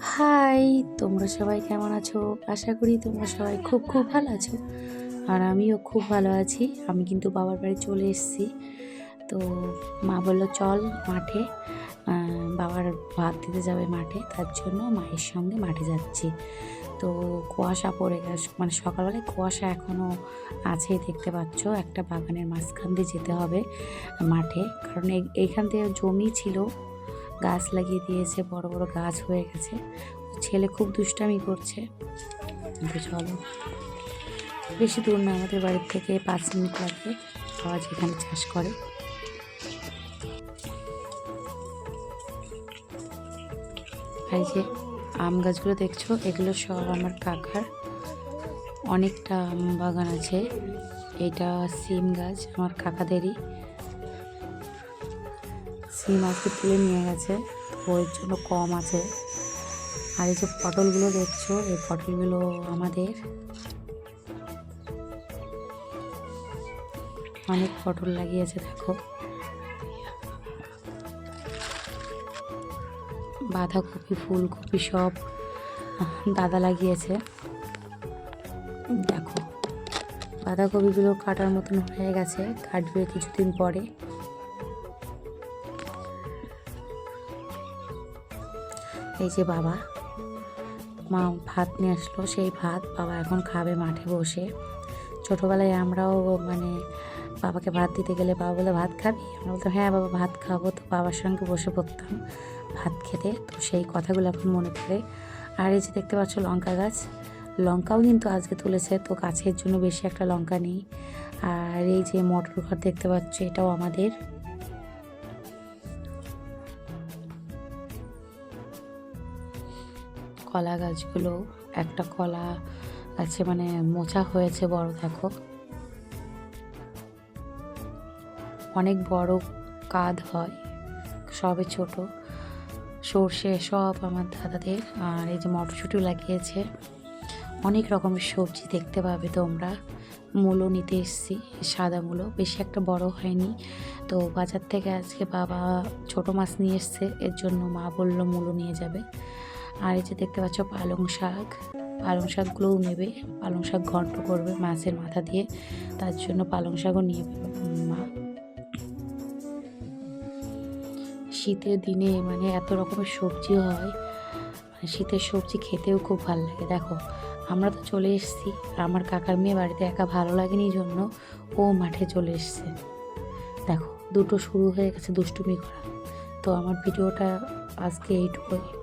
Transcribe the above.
High, তোমরা সবাই কেমন আছো? আশা করি তোমরা সবাই খুব খুব ভালো আছো। আর আমিও খুব ভালো আছি। আমি কিন্তু বাবার বাড়ি চলে এসেছি। তো মা বলল, চল মাঠে। বাবার ভাত দিতে যাবে মাঠে। তার জন্য মায়ের সঙ্গে মাঠে যাচ্ছি। তো কুয়াশা পড়ে গেছে মানে সকালবেলায় কুয়াশা এখনও আছে, দেখতে পাচ্ছ। একটা বাগানের মাঝখান দিয়ে যেতে হবে মাঠে। কারণ এই- এইখান থেকে জমি ছিল। গাছ লাগিয়ে দিয়েছে, বড় বড় গাছ হয়ে গেছে। ছেলে খুব দুষ্টামি করছে। চলো, বেশি দূর না, আমাদের বাড়ির থেকে পাঁচ মিনিট লাগে। বাবা যেখানে চাষ করে। এই যে আম গাছগুলো দেখছ, এগুলো সব আমার কাকার। অনেকটা আম বাগান আছে। এটা সিম গাছ, আমার কাকাদেরই। সিম আজকে তুলে নিয়ে গেছে, তো জন্য কম আছে। আর এই যে পটলগুলো দেখছ, এই পটলগুলো আমাদের অনেক পটল লাগিয়েছে, দেখো। বাঁধাকপি, ফুলকপি সব দাদা লাগিয়েছে। দেখো, বাঁধাকপিগুলো কাটার মতন হয়ে গেছে, কাটবে কিছুদিন পরে। এই যে বাবা, মা ভাত নিয়ে আসলো, সেই ভাত বাবা এখন খাবে মাঠে বসে। ছোটোবেলায় আমরাও মানে বাবাকে ভাত দিতে গেলে বাবা বলে ভাত খাবি? আমরা বলতাম হ্যাঁ বাবা, ভাত খাব। তো বাবার সঙ্গে বসে পড়তাম ভাত খেতে। তো সেই কথাগুলো এখন মনে পড়ে। আর এই যে দেখতে পাচ্ছ লঙ্কা গাছ, লঙ্কাও কিন্তু আজকে তুলেছে। তো গাছের জন্য বেশি একটা লঙ্কা নেই। আর এই যে মটর ঘর দেখতে পাচ্ছ, এটাও আমাদের। কলা গাছগুলো, একটা কলা গাছে মানে মোচা হয়েছে বড়, দেখো। অনেক বড় কাঁধ হয় সবে ছোট। সর্ষে সব আমার দাদাদের, আর এই যে মটরশুঁটি লাগিয়েছে। অনেক রকমের সবজি দেখতে পাবে তোমরা। মূলো নিতে এসেছি, সাদা মূলো, বেশি একটা বড় হয়নি। তো বাজার থেকে আজকে বাবা ছোট মাছ নিয়ে এসছে, এর জন্য মা বলল মূলো নিয়ে যাবে। আর এই যে দেখতে পাচ্ছ পালং শাক। পালং শাকগুলোও নেবে। পালং শাক ঘন্ট করবে মাছের মাথা দিয়ে। তার জন্য পালং শাকও নিয়ে মা। শীতের দিনে মানে এত রকমের সবজি হয় মানে শীতের সবজি খেতেও খুব ভালো লাগে। দেখো, আমরা তো চলে এসেছি। আমার কাকার মেয়ে বাড়িতে একা ভালো লাগেনি জন্য ও মাঠে চলে এসছে। দেখো, দুটো শুরু হয়ে গেছে দুষ্টুমি করা। তো আমার ভিডিওটা আজকে এইটুকুই।